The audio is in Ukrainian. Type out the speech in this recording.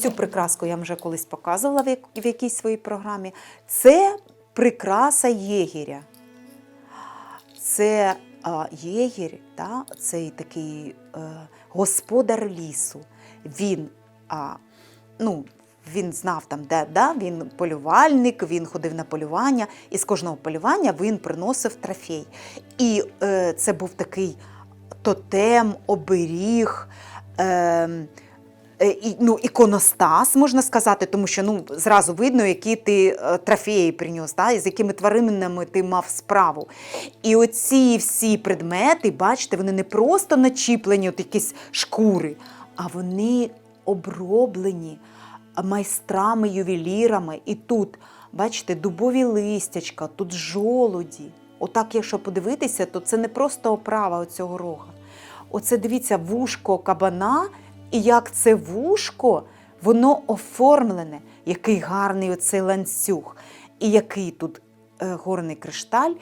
Оцю прикраску я вже колись показувала в, якійсь своїй програмі. Це прикраса єгіря. Це а, єгір, та, цей такий е, господар лісу. Він, а, ну, він знав там, де да, він полювальник, він ходив на полювання, і з кожного полювання він приносив трофей. І е, це був такий тотем, оберіг. Е, ну, іконостас, можна сказати, тому що ну, зразу видно, які ти е, трофеї приніс, да, і з якими тваринами ти мав справу. І оці всі предмети, бачите, вони не просто начіплені, от якісь шкури, а вони оброблені майстрами, ювелірами. І тут, бачите, дубові листячка, тут жолуді. Отак, якщо подивитися, то це не просто оправа цього рога. Оце дивіться вушко кабана, і як це вушко, воно оформлене, який гарний оцей ланцюг, і який тут е, горний кришталь.